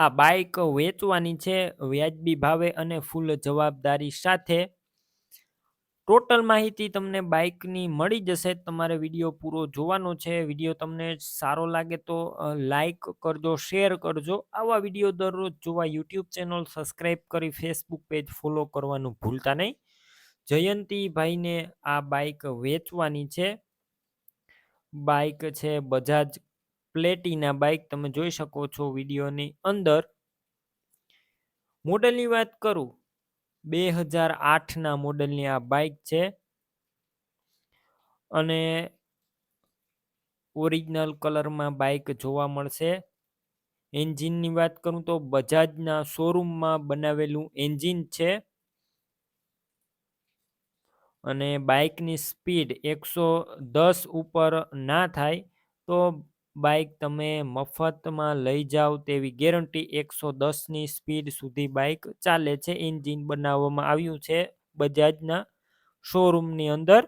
આ બાઈક વેચવાની છે વ્યાજબી ભાવે અને ફૂલ જવાબદારી સાથે. ટોટલ માહિતી તમને બાઇકની મળી જશે. તમારે વીડિયો પૂરો જોવાનો છે. વીડિયો તમને સારો લાગે તો લાઈક કરજો શેર કરજો. આવા વીડિયો દરરોજ જોવા યુટ્યુબ ચેનલ સબસ્ક્રાઈબ કરી ફેસબુક પેજ ફોલો કરવાનું ભૂલતા નહીં. જયંતિભાઈને આ બાઈક વેચવાની છે. બાઈક છે બજાજ પ્લેટીના બાઇક તમે જોઈ શકો છો વિડીયોની અંદર. મોડલની વાત કરું, બે હજાર આઠના મોડલની આ બાઈક છે. અને ઓરિજિનલ કલરમાં બાઈક જોવા મળશે. એન્જિનની વાત કરું તો બજાજના શોરૂમમાં બનાવેલું એન્જિન છે. અને બાઇકની સ્પીડ એકસો દસ ઉપર ના થાય તો બાઇક તમે મફતમાં લઈ જાઓ તેવી ગેરંટી એકસો દસની સ્પીડ સુધી બાઇક ચાલે છે. એન્જિન બનાવવામાં આવ્યું છે બજાજના શોરૂમની અંદર.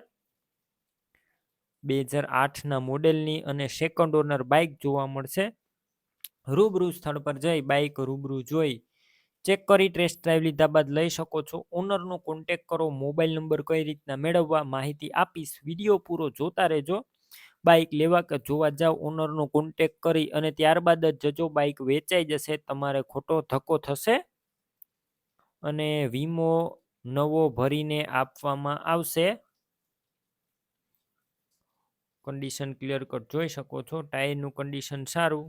બે હજાર આઠના મોડેલની અને સેકન્ડ ઓનર બાઇક જોવા મળશે. રૂબરૂ સ્થળ પર જઈ બાઇક રૂબરૂ જોઈ ચેક કરી ટેસ્ટ ડ્રાઈવ લીધા બાદ લઈ શકો છો. ઓનરનો કોન્ટેક કરો મોબાઈલ નંબર કઈ રીતના મેળવવા માહિતી આપીશ. વીડિયો પૂરો જોતા રહેજો. બાઇક લેવા કે જોવા જાવ ઓનરનો કોન્ટેક કરી અને ત્યારબાદ જ જજો બાઇક વેચાઈ જશે, તમારે ખોટો ધક્કો થશે? અને વીમો નવો ભરીને આપવામાં આવશે? કન્ડિશન ક્લિયર કટ જોઈ શકો છો. ટાયરનું કન્ડિશન સારું.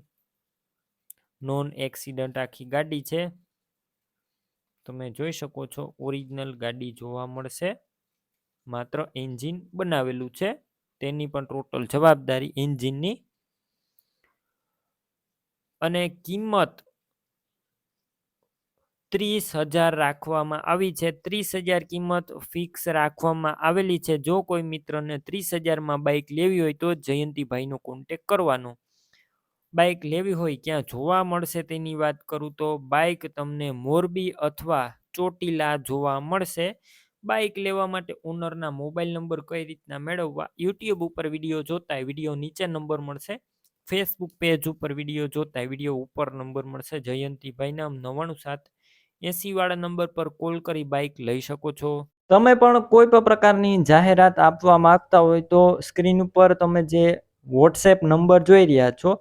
નોન એક્સિડન્ટ આખી ગાડી છે. તમે જોઈ શકો છો ઓરિજિનલ ગાડી જોવા મળશે. માત્ર એન્જિન બનાવેલું છે. તેની પણ ટોટલ જવાબદારી એન્જિનની અને કિંમત ત્રીસ હજાર રાખવામાં આવી છે. ત્રીસ હજાર કિંમત ફિક્સ રાખવામાં આવેલી છે. જો કોઈ મિત્રને ત્રીસ હજારમાં બાઇક લેવી હોય તો જયંતિભાઈનો કોન્ટેક કરવાનો. બાઇક લેવી હોય ક્યાં જોવા મળશે તેની વાત કરું તો બાઇક તમને મોરબી અથવા ચોટીલા જોવા મળશે. બાઇક લેવા માટે ઓનરના મોબાઈલ નંબર કઈ રીતના મેળવવા? યુટ્યુબ ઉપર વીડિયો જોતા વીડિયો નીચે નંબર મળશે. ફેસબુક પેજ ઉપર વીડિયો જોતા વીડિયો ઉપર નંબર મળશે. જયંતિભાઈ નામ નવાણું સાત. એસી વાળા નંબર પર કોલ કરી બાઇક લઈ શકો છો. તમે પણ કોઈ પણ પ્રકારની જાહેરાત આપવા માંગતા હોય તો સ્ક્રીન ઉપર તમે જે વોટ્સએપ નંબર જોઈ રહ્યા છો,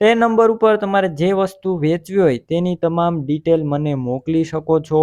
તે નંબર ઉપર તમારે જે વસ્તુ વેચવી હોય તેની તમામ ડિટેલ મને મોકલી શકો છો.